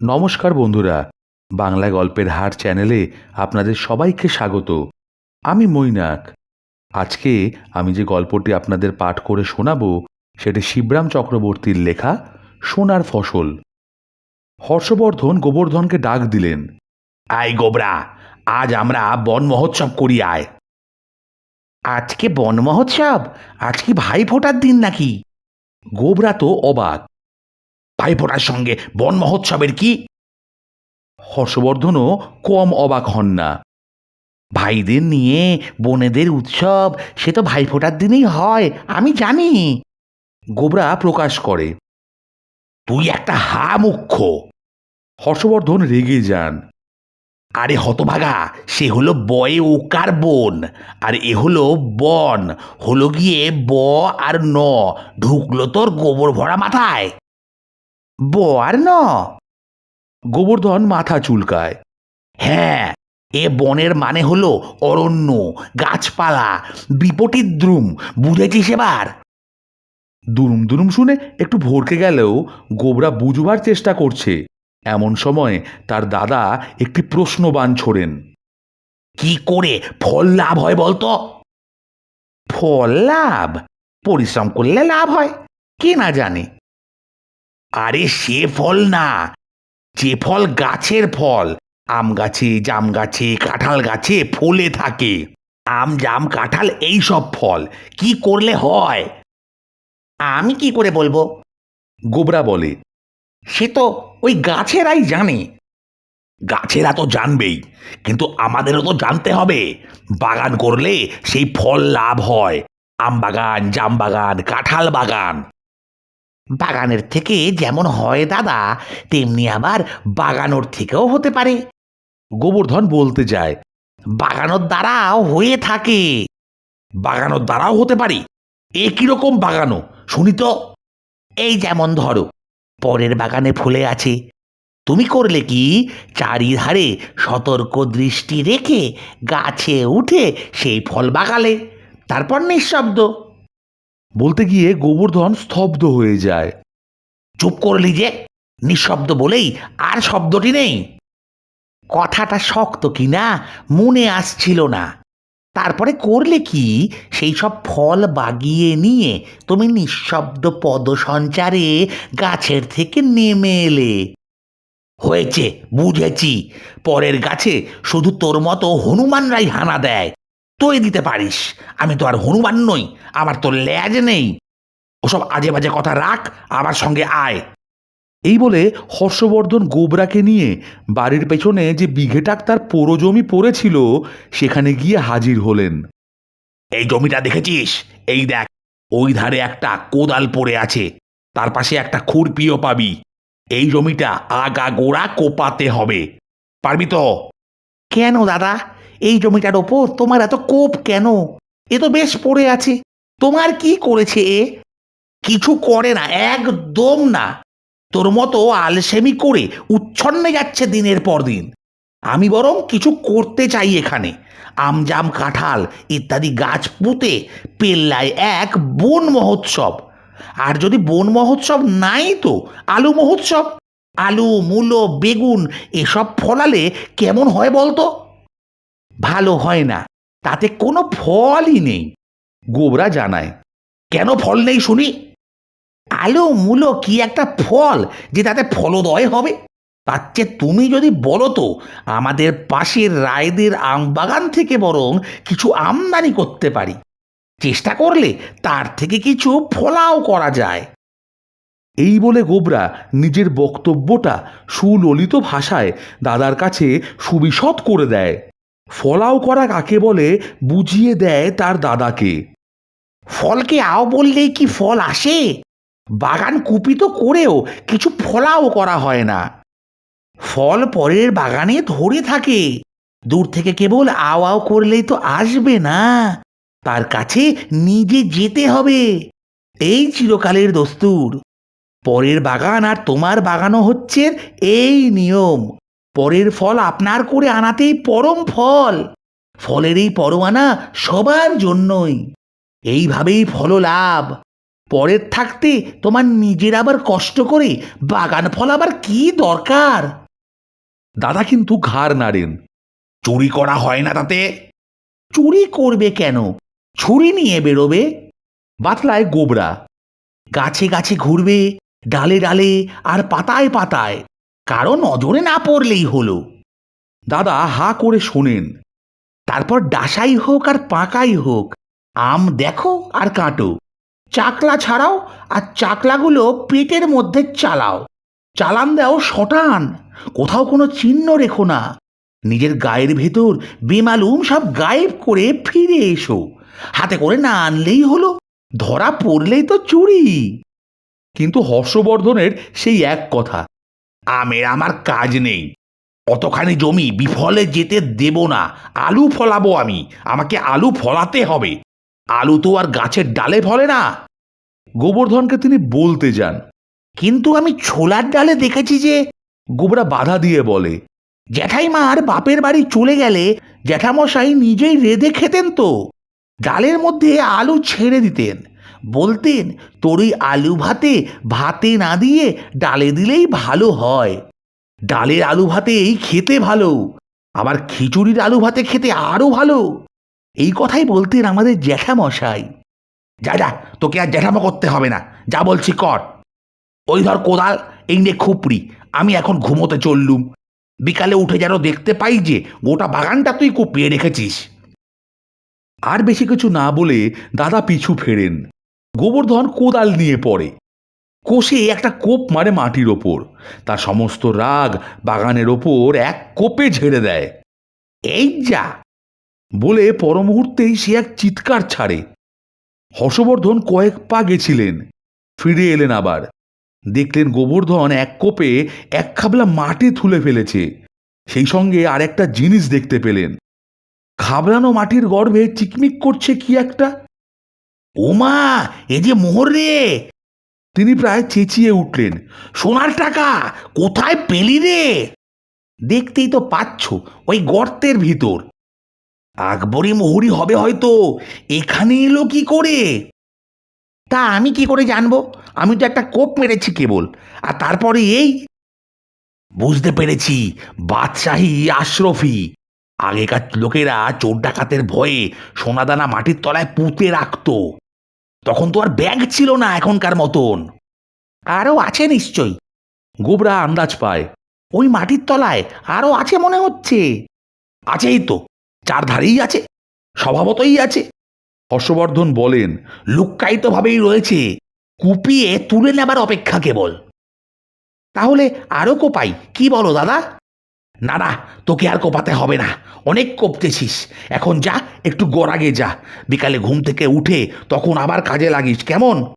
নমস্কার বন্ধুরা, বাংলা গল্পের হার চ্যানেলে আপনাদের সবাইকে স্বাগত। আমি মৈনাক। আজকে আমি যে গল্পটি আপনাদের পাঠ করে শোনাবো, সেটি শিবরাম চক্রবর্তীর লেখা, সোনার ফসল। হর্ষবর্ধন গোবর্ধনকে ডাক দিলেন, আয় গোবরা, আজ আমরা বন মহোৎসব করি, আয়। আজকে বন মহোৎসব? আজ কি ভাই ফোটার দিন নাকি? গোবরা তো অবাক। ভাই ফোটার সঙ্গে বন মহোৎসবের কি? হর্ষবর্ধনও কম অবাক হন না। ভাইদের নিয়ে বোনেদের উৎসব, সে তো ভাই ফোটার দিনেই হয়, আমি জানি। গোবরা প্রকাশ করে, তুই একটা হা মুখ্য হর্ষবর্ধন রেগে যান। আরে হতভাগা, সে হলো বয়ে ওকার বোন, আর এ হলো বন, হলো গিয়ে ব আর ন, ঢুকলো তোর গোবর ভরা মাথায়। ব আর ন। গোবর্ধন মাথা চুলকায়। হ্যাঁ এ বনের মানে হলো অরণ্য, গাছপালা বিপটির দ্রুম বুঝেছিস এবার? দুরুম দুরুম শুনে একটু ভরকে গেলেও গোবরা বুঝবার চেষ্টা করছে। এমন সময় তার দাদা একটি প্রশ্নবান ছোড়েন। কি করে ফল লাভ হয় বলতো? ফল লাভ? পরিশ্রম করলে লাভ হয়, কে না জানে। আরে সে ফল না। যে ফল গাছের ফল। আম গাছে, জাম গাছে, কাঁঠাল গাছে ফলে থাকে। আম, জাম, কাঁঠাল এই সব ফল। কি করলে হয়? আমি কি করে বলব? গোবরা বলে, সে তো ওই গাছেরাই জানে। গাছেরা তো জানবেই, কিন্তু আমাদেরও তো জানতে হবে। বাগান করলে সেই ফল লাভ হয়। আম বাগান, জাম বাগান, কাঁঠাল বাগান। বাগানের থেকে যেমন হয় দাদা, তেমনি আবার বাগানোর থেকেও হতে পারে। গোবর্ধন বলতে যায়, বাগানোর দ্বারাও হয়ে থাকে। বাগানোর দ্বারাও হতে পারে। এ কীরকম বাগানো, শুনি তো। এই যেমন ধরো, পরের বাগানে ফুলে আছে। তুমি করলে কি চারিধারে সতর্ক দৃষ্টি রেখে গাছে উঠে সেই ফল বাগালে, তারপর নিঃশব্দ। বলতে গিয়ে গোবর্ধন স্তব্ধ হয়ে যায়। চুপ করলি যে, নিঃশব্দ বলেই আর শব্দটি নেই। কথাটা শক্ত কি না, মনে আসছিল না। তারপরে করলে কি, সেই সব ফল বাগিয়ে নিয়ে তুমি নিঃশব্দ পদসঞ্চারে গাছের থেকে নেমে এলে। হয়েছে, বুঝেছি। পরের গাছে শুধু তোর মতো হনুমানরাই হানা দেয়। তুই দিতে পারিস। আমি তো আর হনুমান নই, আমার তো ল্যাজ নেই। ওসব আজে বাজে কথা রাখ, আমার সঙ্গে আয়। এই বলে হর্ষবর্ধন গোবরাকে নিয়ে বাড়ির পেছনে যে বিঘেটাক তার পোড়ো জমি পড়েছিল, সেখানে গিয়ে হাজির হলেন। এই জমিটা দেখেছিস? এই দেখ, ওই ধারে একটা কোদাল পড়ে আছে। তার পাশে একটা খুরপিও পাবি। এই জমিটা আগা গোড়া কোপাতে হবে। পারবি তো? কেন দাদা? এই জমিটার ওপর তোমার এত কোপ কেন? এ তো বেশ পড়ে আছে। তোমার কি করেছে এ? কিছু করে না, একদম না। তোর মতো আলসেমি করে উচ্ছন্নে যাচ্ছে দিনের পর দিন। আমি বরং কিছু করতে চাই এখানে। আমজাম কাঁঠাল ইত্যাদি গাছ পুঁতে পেল্লায় এক বন মহোৎসব। আর যদি বন মহোৎসব নাই তো আলু মহোৎসব? আলু, মূলো, বেগুন এসব ফলালে কেমন হয় বলতো? ভালো হয় না। তাতে কোনো ফলই নেই। গোবরা জানায়, কেন ফল নেই শুনি? আলো মূলো কি একটা ফল যে তাতে ফলদয় হবে? তার চেয়ে তুমি যদি বলো তো, আমাদের পাশের রায়দের আম বাগান থেকে বরং কিছু আমদানি করতে পারি। চেষ্টা করলে তার থেকে কিছু ফলাও করা যায়। এই বলে গোবরা নিজের বক্তব্যটা সুললিত ভাষায় দাদার কাছে সুবিশদ করে দেয়। ফলাও করা কাকে বলে বুঝিয়ে দেয় তার দাদাকে। ফলকে আও বললেই কি ফল আসে? বাগান কুপিত করেও কিছু ফলাও করা হয় না। ফল পরের বাগানে ধরে থাকে। দূর থেকে কেবল আও আও করলেই তো আসবে না। তার কাছে নিজে যেতে হবে। এই চিরকালের দস্তুর। পরের বাগান আর তোমার বাগানও হচ্ছে এই নিয়ম। পরের ফল আপনার করে আনাতেই পরম ফল। ফলের এই পরমানা সবার জন্যই। এইভাবেই ফল লাভ পরের থাকতে তোমার নিজের আবার কষ্ট করে বাগান ফল আবার কি দরকার? দাদা কিন্তু ঘাড় নাড়েন। চুরি করা হয় না তাতে। চুরি করবে কেন? ছুরি নিয়ে বেরোবে। বাতলায় গোবরা। গাছে গাছে ঘুরবে ডালে ডালে আর পাতায় পাতায়। কারও নজরে না পড়লেই হলো। দাদা হা করে শোনেন। তারপর ডাসাই হোক আর পাকাই হোক, আম দেখো আর কাটো। চাকলা ছাড়াও আর চাকলাগুলো পেটের মধ্যে চালাও। চালান দাও শটান, কোথাও কোনো চিহ্ন রেখো না। নিজের গায়ের ভেতর বেমালুম সব গায়েব করে ফিরে এসো। হাতে করে না আনলেই হলো, ধরা পড়লেই তো চুরি। কিন্তু হর্ষবর্ধনের সেই এক কথা আমের আমার কাজ নেই। অতখানি জমি বিফলে যেতে দেব না। আলু ফলাবো আমি। আমাকে আলু ফলাতে হবে। আলু তো আর গাছের ডালে ফলে না। গোবর্ধনকে তিনি বলতে যান, কিন্তু আমি ছোলার ডালে দেখেছি যে গোবরা বাধা দিয়ে বলে জ্যাঠাইমার বাপের বাড়ি চলে গেলে জ্যাঠামশাই নিজেই রেঁধে খেতেন তো। ডালের মধ্যে আলু ছেড়ে দিতেন। বলতেন তোর ওই আলু ভাতে ভাতে না দিয়ে ডালে দিলেই ভালো হয়। ডালের আলু ভাতে এই খেতে ভালো, আবার খিচুড়ির আলু ভাতে খেতে আরও ভালো। এই কথাই বলতেন আমাদের জ্যাঠামশাই। যা যা, তোকে আর জ্যাঠামো করতে হবে না, যা বলছি কর। ওই ধর কোদাল, এই নে খুপড়ি, আমি এখন ঘুমোতে চললুম। বিকালে উঠে যেন দেখতে পাই যে গোটা বাগানটা তুই কুপিয়ে রেখেছিস। আর বেশি কিছু না বলে দাদা পিছু ফেরেন। গোবর্ধন কোদাল নিয়ে পড়ে। কষে একটা কোপ মারে মাটির ওপর। তার সমস্ত রাগ বাগানের ওপর এক কোপে ঝেড়ে দেয়। এই যা! বলে পরমুহূর্তেই সে এক চিৎকার ছাড়ে। হর্ষবর্ধন কয়েক পা গেছিলেন, ফিরে এলেন আবার। দেখলেন গোবর্ধন এক কোপে এক খাবলা মাটি তুলে ফেলেছে। সেই সঙ্গে আর একটা জিনিস দেখতে পেলেন। খাবলানো মাটির গর্ভে চিকমিক করছে কি একটা? ওমা, এ যে মোহর রে। তিনি প্রায় চেঁচিয়ে উঠলেন, সোনার টাকা, কোথায় পেলি রে? দেখতেই তো পাচ্ছ ওই গর্তের ভিতর। আকবরী মোহরি হবে হয়তো, এখানে এলো কি করে? তা আমি কি করে জানব? আমি তো একটা কোপ মেরেছি কেবল, আর তারপরে এই। বুঝতে পেরেছি, বাদশাহী আশরফি। আগেকার লোকেরা চোর ডাকাতের ভয়ে সোনাদানা মাটির তলায় পুঁতে রাখতো। তখন তো আর ব্যাগ ছিল না এখনকার মতন। আরও আছে নিশ্চয়ই। গোবরা আন্দাজ পায়। ওই মাটির তলায় আরও আছে মনে হচ্ছে। আছেই তো। চারধারেই আছে। স্বভাবতই আছে। হর্ষবর্ধন বলেন, লুক্কায়িতভাবেই রয়েছে। কুপিয়ে তুলে নেবার অপেক্ষা কেবল। তাহলে আরও কোপাই। কি বলো দাদা? না না, তোকে আর কোপাতে হবে না। অনেক কোপতেছিস। এখন যা, একটু গোড়াগে যা। বিকালে ঘুম থেকে উঠে তখন আবার কাজে লাগিস, কেমন?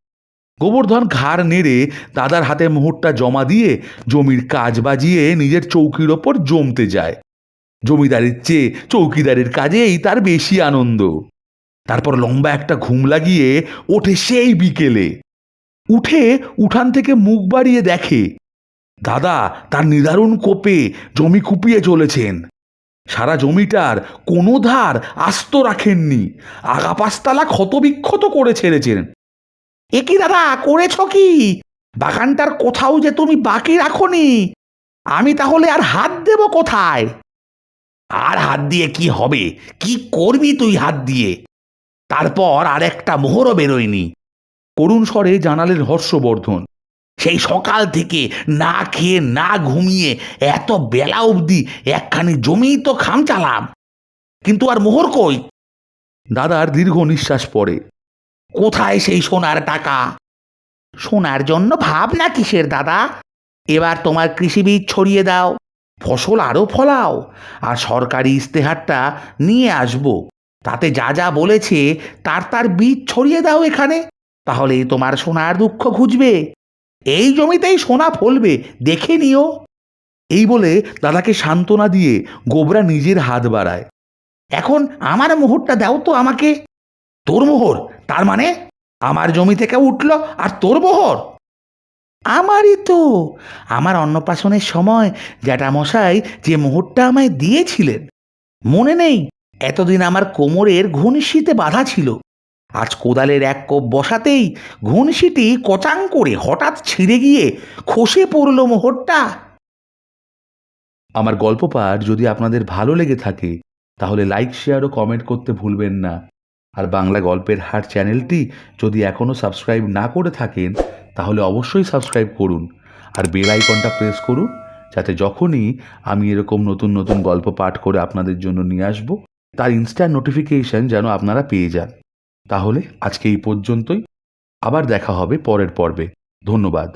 গোবর্ধন ঘাড় নেড়ে দাদার হাতে মোহরটা জমা দিয়ে জমির কাজ বাজিয়ে নিজের চৌকির ওপর জমতে যায়। জমিদারের চেয়ে চৌকিদারের কাজেই তার বেশি আনন্দ। তারপর লম্বা একটা ঘুম লাগিয়ে ওঠে সেই বিকেলে। উঠে উঠান থেকে মুখ বাড়িয়ে দেখে দাদা, তার নিদারুণ কোপে জমি কুপিয়ে চলেছেন। সারা জমিটার কোনো ধার আস্ত রাখেননি। আগা পাঁচতলা ক্ষতবিক্ষত করে ছেড়েছেন। এ কি দাদা, করেছ কি? বাগানটার কোথাও যে তুমি বাকি রাখনি। আমি তাহলে আর হাত দেব কোথায়? আর হাত দিয়ে কি হবে? কি করবি তুই হাত দিয়ে? তারপর আর একটা মোহরও বেরোয়নি। করুণ স্বরে জানালেন হর্ষবর্ধন। সেই সকাল থেকে না খেয়ে না ঘুমিয়ে এত বেলা অবধি একখানি জমিই তো খাম চালাম। কিন্তু আর মোহর কই? দাদার দীর্ঘ নিঃশ্বাস পড়ে। কোথায় সেই সোনার টাকা? সোনার জন্য ভাবনা কিসের দাদা? এবার তোমার কৃষিবীজ ছড়িয়ে দাও ফসল আরও ফলাও আর সরকারি ইস্তেহারটা নিয়ে আসব। তাতে যা যা বলেছে তার তার বীজ ছড়িয়ে দাও এখানে তাহলেই তোমার সোনার দুঃখ ঘুচবে। এই জমিতেই সোনা ফলবে, দেখে নিও। এই বলে দাদাকে সান্ত্বনা দিয়ে গোবরা নিজের হাত বাড়ায়। এখন আমার মোহরটা দাও তো আমাকে। তোর মোহর, তার মানে আমার জমি থেকে উঠল আর তোর মোহর। আমারই তো। আমার অন্নপ্রাশনের সময় জ্যাঠামশাই যে মোহরটা আমায় দিয়েছিলেন, মনে নেই, এতদিন আমার কোমরের ঘনিষ্ঠিতে বাধা ছিল। আজ কোদালের এক কোপ বসাতেই ঘুনশিটি কচাং করে হঠাৎ ছিঁড়ে গিয়ে খসে পড়ল মোহরটা। আমার গল্প পাঠ যদি আপনাদের ভালো লেগে থাকে, তাহলে লাইক শেয়ার ও কমেন্ট করতে ভুলবেন না। আর বাংলা গল্পের হাট চ্যানেলটি যদি এখনও সাবস্ক্রাইব না করে থাকেন, তাহলে অবশ্যই সাবস্ক্রাইব করুন। আর বেল আইকনটা প্রেস করুন, যাতে যখনই আমি এরকম নতুন নতুন গল্প পাঠ করে আপনাদের জন্য নিয়ে আসব, তার ইনস্ট্যান্ট নোটিফিকেশন যেন আপনারা পেয়ে যান। তাহলে আজকে এই পর্যন্তই। আবার দেখা হবে পরের পর্বে। ধন্যবাদ।